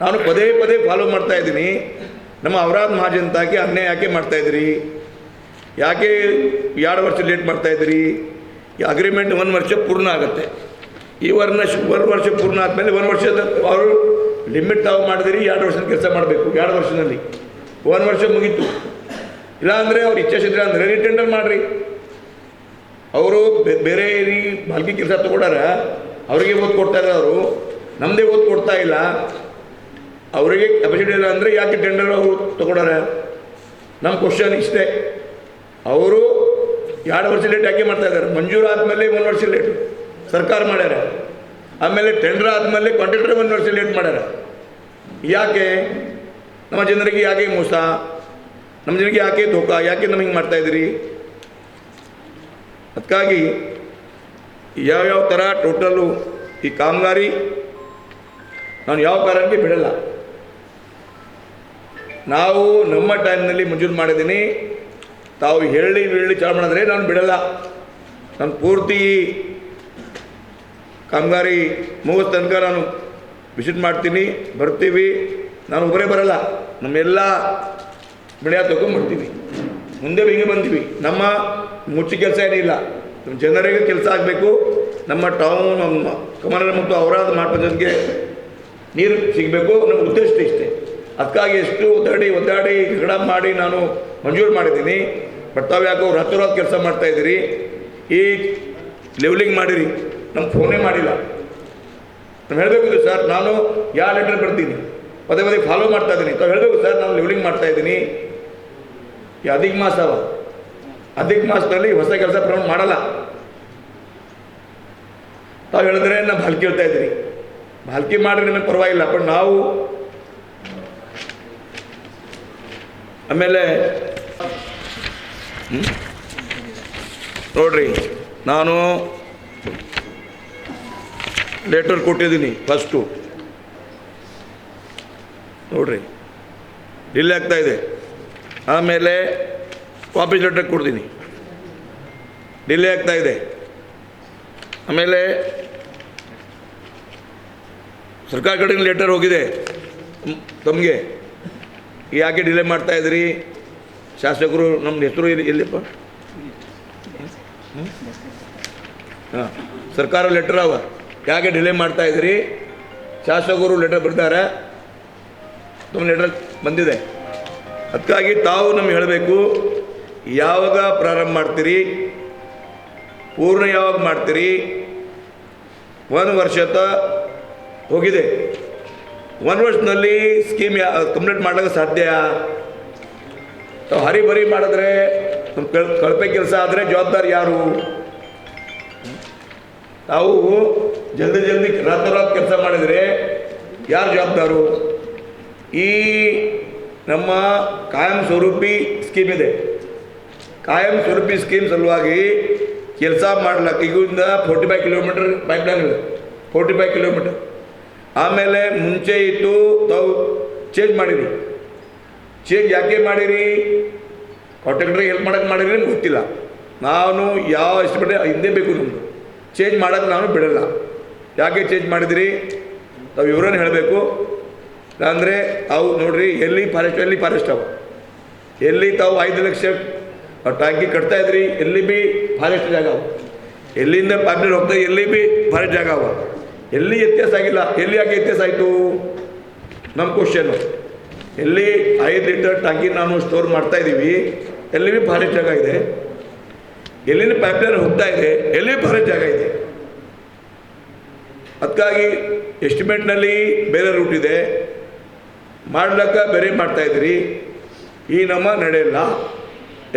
ನಾನು ಪದೇ ಪದೇ ಫಾಲೋ ಮಾಡ್ತಾ ಇದ್ದೀನಿ. ನಮ್ಮ ಅವರಾದ ಮಹಾಜನತಾಗಿ ಅನ್ಯಾಯ ಯಾಕೆ ಮಾಡ್ತಾ ಇದ್ದೀರಿ? ಯಾಕೆ ಎರಡು ವರ್ಷ ಲೇಟ್ ಮಾಡ್ತಾ ಇದ್ದೀರಿ? ಈ ಅಗ್ರಿಮೆಂಟ್ ಒಂದು ವರ್ಷ ಪೂರ್ಣ ಆಗುತ್ತೆ. ಈ ವರ್ಷ ಒಂದು ವರ್ಷ ಪೂರ್ಣ ಆದಮೇಲೆ ಒಂದು ವರ್ಷದ ಅವರು ಲಿಮಿಟ್ ತಾವು ಮಾಡಿದಿರಿ ಎರಡು ವರ್ಷದ ಕೆಲಸ ಮಾಡಬೇಕು ಎರಡು ವರ್ಷದಲ್ಲಿ. ಒಂದು ವರ್ಷ ಮುಗೀತು. ಇಲ್ಲಾಂದರೆ ಅವ್ರು ಇಚ್ಛಿಸಿದ್ರೆ ಅಂದರೆ ರೀಟೆಂಡರ್ ಮಾಡಿರಿ. ಅವರು ಬೇರೆ ಬಾಲ್ಕಿ ಕೆಲಸ ತಗೊಂಡಾರ ಅವರಿಗೆ ಓದ್ ಕೊಡ್ತಾರೆ ಅವರು. ನಮ್ಮದೇ ಓದ್ ಕೊಡ್ತಾ ಇಲ್ಲ. ಅವರಿಗೆ ಕೆಪಾಸಿಟಿ ಇಲ್ಲ ಅಂದರೆ ಯಾಕೆ ಟೆಂಡರ್ ಅವರು ತಗೊಂಡಾರ ನಮ್ಮ ಕ್ವಶನ್ ಇಷ್ಟೇ. ಅವರು ಎರಡು ವರ್ಷ ಲೇಟ್ ಯಾಕೆ ಮಾಡ್ತಾ ಇದ್ದಾರೆ? ಮಂಜೂರು ಆದಮೇಲೆ ಒಂದು ವರ್ಷ ಲೇಟ್ ಸರ್ಕಾರ ಮಾಡ್ಯಾರ. ಆಮೇಲೆ ಟೆಂಡರ್ ಆದಮೇಲೆ ಕಾಂಟ್ರಾಕ್ಟರ್ ಒಂದು ವರ್ಷ ಲೇಟ್ ಮಾಡ್ಯಾರ. ಯಾಕೆ? ನಮ್ಮ ಜನರಿಗೆ ಯಾಕೆ ಮೋಸ? ನಮ್ಮ ಜನರಿಗೆ ಯಾಕೆ ದುಃಖ ಯಾಕೆ ನಮಗೆ ಮಾಡ್ತಾ ಇದ್ದೀರಿ? ಅದಕ್ಕಾಗಿ ಯಾವ್ಯಾವ ಥರ ಟೋಟಲು ಈ ಕಾಮಗಾರಿ ನಾನು ಯಾವ ಕಾರಣಕ್ಕೆ ಬಿಡಲ್ಲ. ನಾವು ನಮ್ಮ ಟೈಮ್ನಲ್ಲಿ ಮಂಜೂರು ಮಾಡಿದ್ದೀನಿ. ತಾವು ಹೇಳಿ ಹೇಳಿ ಚಾಲು ಮಾಡಿದ್ರೆ ನಾನು ಬಿಡಲ್ಲ. ನಾನು ಪೂರ್ತಿ ಕಾಮಗಾರಿ ಮುಗಿದ ತನಕ ನಾನು ವಿಸಿಟ್ ಮಾಡ್ತೀನಿ, ಬರ್ತೀವಿ. ನಾನು ಒಬ್ಬರೇ ಬರಲ್ಲ. ನಮ್ಮೆಲ್ಲ ಬೆಳೆಯ ತೊಗೊಂಡ್ಬರ್ತೀವಿ ಮುಂದೆ ಹಿಂಗೆ ಬಂದೀವಿ. ನಮ್ಮ ಮುಚ್ಚಿ ಕೆಲಸ ಏನಿಲ್ಲ. ನಮ್ಮ ಜನರಿಗೆ ಕೆಲಸ ಆಗಬೇಕು. ನಮ್ಮ ಟೌನ್ ನಮ್ಮ ಕಮಲ ಮತ್ತು ಅವರಾದ ಮಾಡ್ಪಂಚಾಯತ್ಗೆ ನೀರು ಸಿಗಬೇಕು ನಮ್ಮ ಉದ್ದೇಶ ಇಷ್ಟೇ. ಅದಕ್ಕಾಗಿ ಎಷ್ಟು ಒದ್ದಾಡಿ ಒದ್ದಾಡಿ ಗಿಡ ಮಾಡಿ ನಾನು ಮಂಜೂರು ಮಾಡಿದ್ದೀನಿ. ಬಟ್ ತಾವು ಯಾಕೋ ಹತ್ತು ಕೆಲಸ ಮಾಡ್ತಾ ಇದ್ದೀರಿ, ಈ ಲೆವೆಲಿಂಗ್ ಮಾಡಿರಿ, ನಮ್ಗೆ ಫೋನೇ ಮಾಡಿಲ್ಲ. ನಾವು ಹೇಳಬೇಕು ಸರ್, ನಾನು ಯಾವ ಲೆಟರ್ ಬರ್ತೀನಿ? ಪದೇ ಪದೇ ಫಾಲೋ ಮಾಡ್ತಾ ಇದ್ದೀನಿ. ತಾವು ಹೇಳಬೇಕು ಸರ್, ನಾನು ಲೆವೆಲಿಂಗ್ ಮಾಡ್ತಾ ಇದ್ದೀನಿ. ಈ ಅಧಿಕ ಮಾಸ ಅವ. ಅಧಿಕ ಮಾಸದಲ್ಲಿ ಹೊಸ ಕೆಲಸ ಪ್ರಮಾಣ ಮಾಡಲ್ಲ. ತಾವು ಹೇಳಿದ್ರೆ ನಾನು ಭಾಲ್ಕಿ ಹೇಳ್ತಾ ಇದ್ದೀರಿ ಭಾಲ್ಕಿ ಮಾಡಿರಿ ನಿಮಗೆ ಪರವಾಗಿಲ್ಲ, ಬಟ್ ನಾವು ಆಮೇಲೆ? ನೋಡ್ರಿ, ನಾನು ಲೆಟರ್ ಕೊಟ್ಟಿದ್ದೀನಿ ಫಸ್ಟು ನೋಡ್ರಿ ಡಿಲೇ ಆಗ್ತಾ ಇದೆ. ಆಮೇಲೆ ವಾಪಸ್ ಲೆಟರ್ ಕೊಡ್ತೀನಿ. ಡಿಲೇ ಆಗ್ತಾ ಇದೆ. ಆಮೇಲೆ ಸರ್ಕಾರ ಕಡೆಯಿಂದ ಲೆಟರ್ ಹೋಗಿದೆ. ತಮಗೆ. ಯಾಕೆ ಡಿಲೇ ಮಾಡ್ತಾ ಇದ್ರಿ ಶಾಸಕರು ನಮ್ಮ ಹೆಸರು ಇಲ್ಲಿ ಎಲ್ಲಿಪ್ಪ? ಹಾಂ, ಸರ್ಕಾರ ಲೆಟರ್ ಅವ. ಯಾಕೆ ಡಿಲೇ ಮಾಡ್ತಾ ಇದ್ರಿ ಶಾಸಕರು ಲೆಟರ್ ಬರ್ತಾರೆ ತುಂಬ ಲೆಟರ್ ಬಂದಿದೆ. ಅದಕ್ಕಾಗಿ ತಾವು ನಮ್ಗೆ ಹೇಳಬೇಕು, ಯಾವಾಗ ಪ್ರಾರಂಭ ಮಾಡ್ತೀರಿ? ಪೂರ್ಣ ಯಾವಾಗ ಮಾಡ್ತೀರಿ? ಒಂದು ವರ್ಷ ಹೋಗಿದೆ. ಒಂದು ವರ್ಷದಲ್ಲಿ ಸ್ಕೀಮ್ ಯಾ ಕಂಪ್ಲೀಟ್ ಮಾಡೋಕ್ಕೆ ಸಾಧ್ಯ? ತಾವು ಹರಿಬರಿ ಮಾಡಿದ್ರೆ ಕಳಪೆ ಕೆಲಸ ಆದರೆ ಜವಾಬ್ದಾರಿ ಯಾರು? ತಾವು ಜಲ್ದಿ ಜಲ್ದಿ ರಾತ್ರೋರಾತ್ ಕೆಲಸ ಮಾಡಿದರೆ ಯಾರು ಜವಾಬ್ದಾರು? ಈ ನಮ್ಮ ಕಾಯಂ ಸ್ವರೂಪಿ ಸ್ಕೀಮ್ ಇದೆ. ಕಾಯಂ ಸ್ವರೂಪಿ ಸ್ಕೀಮ್ ಸಲುವಾಗಿ ಕೆಲಸ ಮಾಡ್ಲಿಕ್ಕೆ ಈಗಿಂದ ಫೋರ್ಟಿ ಫೈವ್ ಕಿಲೋಮೀಟರ್ ಪೈಪ್ಲೈನ್ ಇದೆ. ಫೋರ್ಟಿ ಫೈವ್ ಕಿಲೋಮೀಟರ್ ಆಮೇಲೆ ಮುಂಚೆ ಇತ್ತು, ತಾವು ಚೇಂಜ್ ಮಾಡಿರಿ. ಚೇಂಜ್ ಯಾಕೆ ಮಾಡಿರಿ? ಕಾಂಟ್ರಾಕ್ಟ್ರಿಗೆ ಹೆಲ್ಪ್ ಮಾಡೋಕೆ ಮಾಡಿರಿ ನಿಮ್ಗೆ ಗೊತ್ತಿಲ್ಲ. ನಾನು ಯಾವ ಎಸ್ಟಿಮೇಟ್ ಹಿಂದೆ ಬೇಕು ನಮ್ಮದು ಚೇಂಜ್ ಮಾಡೋಕ್ಕೆ ನಾನು ಬಿಡಲ್ಲ. ಯಾಕೆ ಚೇಂಜ್ ಮಾಡಿದಿರಿ? ತಾವು ಇವರೇನು ಹೇಳಬೇಕು. ಅಂದರೆ ಅವು ನೋಡಿರಿ, ಎಲ್ಲಿ ಫಾರೆಸ್ಟ್ ಎಲ್ಲಿ ಫಾರೆಸ್ಟ್ ಅವು? ಎಲ್ಲಿ ತಾವು ಐದು ಲಕ್ಷ ಟ್ಯಾಂಕಿ ಕಟ್ತಾ ಇದ್ರಿ, ಎಲ್ಲಿ ಬಿ ಫಾರೆಸ್ಟ್ ಜಾಗ ಅವು? ಎಲ್ಲಿಂದ ಪೈಪ್ಲೈನ್ ಹೋಗ್ತಾ ಎಲ್ಲಿ ಬಿ ಫಾರೆಸ್ಟ್ ಜಾಗ ಅವ? ಎಲ್ಲಿ ವ್ಯತ್ಯಾಸ ಆಗಿಲ್ಲ? ಎಲ್ಲಿ ಯಾಕೆ ವ್ಯತ್ಯಾಸ ಆಯಿತು? ನಮ್ಮ ಕ್ವಶನ್ನು ಎಲ್ಲಿ ಐದು ಲೀಟರ್ ಟ್ಯಾಂಕಿ ನಾನು ಸ್ಟೋರ್ ಮಾಡ್ತಾ ಇದ್ದೀವಿ ಎಲ್ಲಿ ಫಾರೆಸ್ಟ್ ಜಾಗ ಇದೆ. ಎಲ್ಲಿನ ಪೈಪ್ಲೈನ್ ಹೋಗ್ತಾ ಇದೆ ಎಲ್ಲಿ ಭಾರಿ ಜಾಗ ಇದೆ. ಅದಕ್ಕಾಗಿ ಎಸ್ಟಿಮೇಟ್ನಲ್ಲಿ ಬೇರೆ ರೂಟ್ ಇದೆ. ಮಾಡ್ಲಿಕ್ಕೆ ಬೇರೆ ಮಾಡ್ತಾ ಇದ್ದೀರಿ. ಈ ನಮ್ಮ ನಡೆಯಲ್ಲ.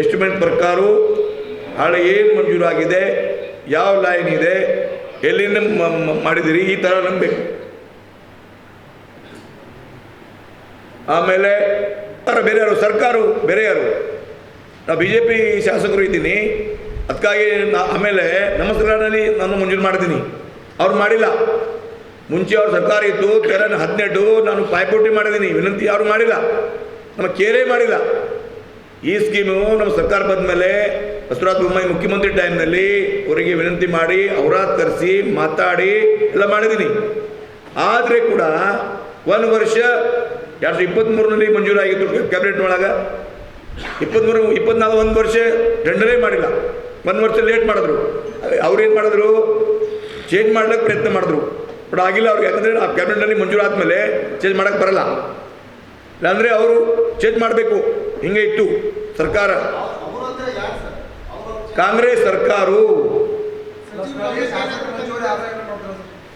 ಎಸ್ಟಿಮೇಟ್ ಪ್ರಕಾರ ಹಳೆ ಏನು ಮಂಜೂರಾಗಿದೆ, ಯಾವ ಲೈನ್ ಇದೆ ಎಲ್ಲಿಂದ ಮಾಡಿದಿರಿ ಈ ಥರ ನಮ್ಗೆ ಆಮೇಲೆ ಯಾರು ಬೇರೆ ಯಾರು ಸರ್ಕಾರ ಬೇರೆ ಯಾರು ನಾವು ಬಿ ಜೆ ಪಿ ಶಾಸಕರು ಇದ್ದೀನಿ. ಅದಕ್ಕಾಗಿ ಆಮೇಲೆ ನಮ್ಮ ಸರ್ಕಾರದಲ್ಲಿ ನಾನು ಮಂಜೂರು ಮಾಡ್ತೀನಿ. ಅವ್ರು ಮಾಡಿಲ್ಲ. ಮುಂಚೆ ಅವ್ರ ಸರ್ಕಾರ ಇತ್ತು ಕೆರೆ ಹದಿನೆಂಟು, ನಾನು ಪೈಪೋಟಿ ಮಾಡಿದ್ದೀನಿ. ವಿನಂತಿ ಯಾರು ಮಾಡಿಲ್ಲ. ನಮ್ಮ ಕೇರೆ ಮಾಡಿಲ್ಲ. ಈ ಸ್ಕೀಮು ನಮ್ಮ ಸರ್ಕಾರ ಬಂದ ಮೇಲೆ ಬಸವರಾಜ ಬೊಮ್ಮಾಯಿ ಮುಖ್ಯಮಂತ್ರಿ ಟೈಮ್ನಲ್ಲಿ ಅವರಿಗೆ ವಿನಂತಿ ಮಾಡಿ ಅವರ ತರಿಸಿ ಮಾತಾಡಿ, ಎಲ್ಲ ಮಾಡಿದ್ದೀನಿ. ಆದರೆ ಕೂಡ ಒಂದು ವರ್ಷ, ಎರಡು ಸಾವಿರದ ಇಪ್ಪತ್ತ್ಮೂರರಲ್ಲಿ ಮಂಜೂರಾಗಿತ್ತು ಕ್ಯಾಬಿನೆಟ್ ಒಳಗೆ. ಇಪ್ಪತ್ತ್ಮೂರು ಇಪ್ಪತ್ನಾಲ್ಕು ಒಂದು ವರ್ಷ ಟೆಂಡರೇ ಮಾಡಿಲ್ಲ. ಒಂದು ವರ್ಷ ಲೇಟ್ ಮಾಡಿದ್ರು. ಅವ್ರೇನು ಮಾಡಿದ್ರು? ಚೇಂಜ್ ಮಾಡ್ಲಿಕ್ಕೆ ಪ್ರಯತ್ನ ಮಾಡಿದ್ರು. ಬಟ್ ಆಗಿಲ್ಲ ಅವ್ರಿಗೆ. ಯಾಕಂದರೆ ಆ ಕ್ಯಾಬಿನೆಟ್ನಲ್ಲಿ ಮಂಜೂರು ಆದಮೇಲೆ ಚೇಂಜ್ ಮಾಡೋಕ್ಕೆ ಬರಲ್ಲ. ಇಲ್ಲಾಂದರೆ ಅವರು ಚೇಂಜ್ ಮಾಡಬೇಕು. ಹಿಂಗೆ ಇತ್ತು ಸರ್ಕಾರ ಅವರು ಅಂದ್ರೆ ಯಾರು ಸರ್ ಅವರು ಕಾಂಗ್ರೆಸ್ ಸರ್ಕಾರವು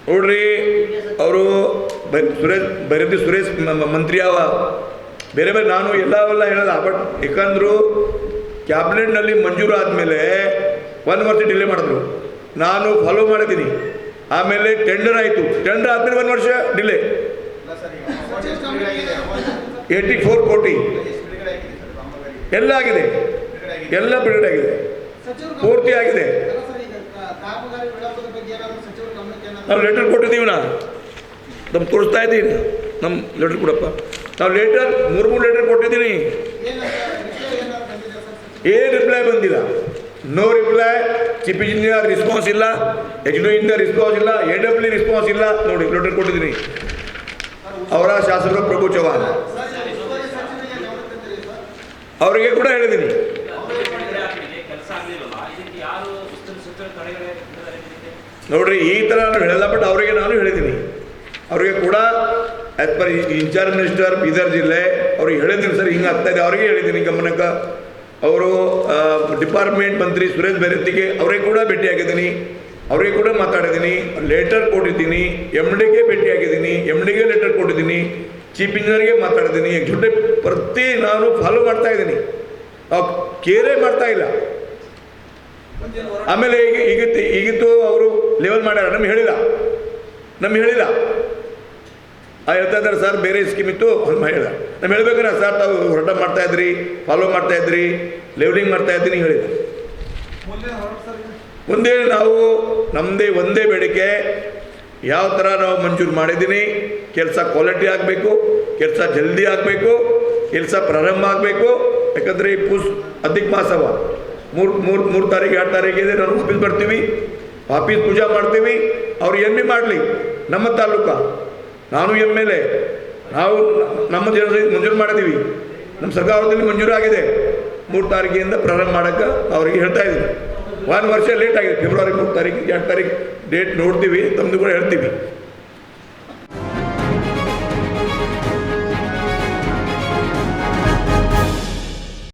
ನೋಡ್ರಿ, ಅವರು ಸುರೇಶ್ ಬೈರತಿ ಸುರೇಶ್ ಮಂತ್ರಿ ಅವ. ಬೇರೆ ಬೇರೆ ನಾನು ಎಲ್ಲವೆಲ್ಲ ಹೇಳಲ್ಲ ಬಟ್ ಯಾಕಂದ್ರು ಕ್ಯಾಬಿನೆಟ್ನಲ್ಲಿ ಮಂಜೂರು ಆದಮೇಲೆ ಒಂದು ವರ್ಷ ಡಿಲೇ ಮಾಡಿದ್ರು. ನಾನು ಫಾಲೋ ಮಾಡಿದ್ದೀನಿ ಆಮೇಲೆ ಟೆಂಡರ್ ಆಯಿತು. ಟೆಂಡರ್ ಆದಮೇಲೆ ಒಂದು ವರ್ಷ ಡಿಲೇ ಏಯ್ಟಿ ಫೋರ್ ಕೋಟಿ. ಎಲ್ಲ ಆಗಿದೆ ಆಗಿದೆ. ಎಲ್ಲ ಬಿಡುಗಡೆ ಆಗಿದೆ. ಪೂರ್ತಿ ಆಗಿದೆ. ನಾವು ಲೆಟರ್ ಕೊಟ್ಟಿದ್ದೀವಿ ನಾ ನಮ್ಮ ತೋರಿಸ್ತಾ ಇದ್ದೀನಿ. ನಮ್ಮ ಲೆಟರ್ ಕೊಡಪ್ಪ. ನಾವು ಲೆಟರ್ ಮೂರು ಮೂರು ಲೆಟರ್ ಕೊಟ್ಟಿದ್ದೀನಿ. ಏನು ರಿಪ್ಲೈ ಬಂದಿಲ್ಲ. No reply chief engineer response ಇಲ್ಲ. ಇಂದ ರಿಸ್ಪಾನ್ಸ್ ಇಲ್ಲ. ಎ ಡಬ್ಲ್ಯೂ ರಿಸ್ಪಾನ್ಸ್ ಇಲ್ಲ. ನೋಡಿ ಲೆಟರ್ ಕೊಟ್ಟಿದ್ದೀನಿ. ಅವರ ಶಾಸಕರು ಪ್ರಭು ಚೌಹಾಣ್. ಅವರಿಗೆ ಕೂಡ ಹೇಳಿದ್ದೀನಿ ಕೆಲಸ ಆಗ್ಲಿಲ್ವಲ್ಲ ಇದಕ್ಕೆ ಯಾರು ಉಸ್ತುವಾರಿ ಸಚಿವರು ತಡೆಗಡೆ ಇಟ್ಟಿದ್ದಾರೆ ಇದಕ್ಕೆ? ನೋಡ್ರಿ, ಈ ಥರ ನಾನು ಹೇಳಲ್ಲ ಬಟ್ ಅವರಿಗೆ ನಾನು ಹೇಳಿದ್ದೀನಿ. ಅವರಿಗೆ ಕೂಡ as per in charge minister Bidar ಜಿಲ್ಲೆ ಅವ್ರಿಗೆ ಹೇಳಿದ್ದೀನಿ ಸರ್, ಹಿಂಗೆ ಆಗ್ತಾ ಇದೆ. ಅವರಿಗೆ ಹೇಳಿದ್ದೀನಿ ಗಮನಕ್ಕೆ. ಅವರು ಡಿಪಾರ್ಟ್ಮೆಂಟ್ ಮಂತ್ರಿ ಸುರೇಶ್ ಬೆರೆತ್ತಿಗೆ ಅವರಿಗೆ ಕೂಡ ಭೇಟಿಯಾಗಿದ್ದೀನಿ. ಅವರಿಗೆ ಕೂಡ ಮಾತಾಡಿದ್ದೀನಿ. ಲೆಟರ್ ಕೊಟ್ಟಿದ್ದೀನಿ. ಎಂ ಡಿಗೆ ಭೇಟಿಯಾಗಿದ್ದೀನಿ. ಎಂ ಡಿಗೆ ಲೆಟರ್ ಕೊಟ್ಟಿದ್ದೀನಿ. ಚೀಫ್ ಇಂಜಿನಿಯರ್ಗೆ ಮಾತಾಡಿದ್ದೀನಿ. ಎಕ್ಸಿಕ್ಯೂಟಿವ್ ಪ್ರತಿ ನಾನು ಫಾಲೋ ಮಾಡ್ತಾ ಇದ್ದೀನಿ. ಕೇರೇ ಮಾಡ್ತಾ ಇಲ್ಲ. ಆಮೇಲೆ ಈಗ ಈಗಿತ್ತು ಈಗಿತ್ತು ಅವರು ಲೆವೆಲ್ ಮಾಡ್ಯಾರ, ನಮ್ಗೆ ಹೇಳಿಲ್ಲ. ನಮ್ಗೆ ಹೇಳಿಲ್ಲ. ಆ ಹೇಳ್ತಾ ಇದ್ದಾರೆ ಸರ್ ಬೇರೆ ಸ್ಕೀಮ್ ಇತ್ತು ಅಂತ ಹೇಳಿದ ನಮ್ಗೆ ಹೇಳ್ಬೇಕಲ್ಲ ಸರ್ ತಾವು ಹೋರಾಟ ಮಾಡ್ತಾ ಇದ್ರಿ ಫಾಲೋ ಮಾಡ್ತಾ ಇದ್ರಿ ಲೆವೆಲಿಂಗ್ ಮಾಡ್ತಾ ಇದ್ದೀನಿ ಹೇಳಿದ? ಮುಂದೆ ನಾವು ನಮ್ಮದೇ ಒಂದೇ ಬೇಡಿಕೆ, ಯಾವ ಥರ ನಾವು ಮಂಜೂರು ಮಾಡಿದ್ದೀನಿ, ಕೆಲಸ ಕ್ವಾಲಿಟಿ ಆಗಬೇಕು, ಕೆಲಸ ಜಲ್ದಿ ಆಗಬೇಕು, ಕೆಲಸ ಪ್ರಾರಂಭ ಆಗಬೇಕು, ಯಾಕಂದರೆ ಈ ಪುಸ್ ಅಧಿಕ ಮಾಸವ. ಮೂರು ಮೂರು ಮೂರು ತಾರೀಕು ಎರಡು ಇದೆ, ನಾನು ಆಫೀಸ್ ಬರ್ತೀವಿ ಆಫೀಸ್ ಪೂಜಾ ಮಾಡ್ತೀವಿ, ಅವ್ರು ಎಂ ಎ ಮಾಡಲಿ, ನಮ್ಮ ತಾಲೂಕ. ನಾನು ಎಂ ಎಲ್ ಎ. ನಾವು ನಮ್ಮ ಜನ ಮಂಜೂರು ಮಾಡಿದ್ದೀವಿ. ನಮ್ಮ ಸರ್ಕಾರದಲ್ಲಿ ಮಂಜೂರಾಗಿದೆ ಮೂರು ತಾರೀಕಿಂದ ಪ್ರಾರಂಭ ಮಾಡೋಕ್ಕೆ ಅವರಿಗೆ ಹೇಳ್ತಾ ಇದ್ದೀನಿ. ಒಂದು ವರ್ಷ ಲೇಟ್ ಆಗಿದೆ. ಫೆಬ್ರವರಿ ಮೂರು ತಾರೀಕು ಎರಡು ತಾರೀಕು ಡೇಟ್ ನೋಡ್ತೀವಿ ತಮ್ಮದು ಕೂಡ ಹೇಳ್ತೀವಿ.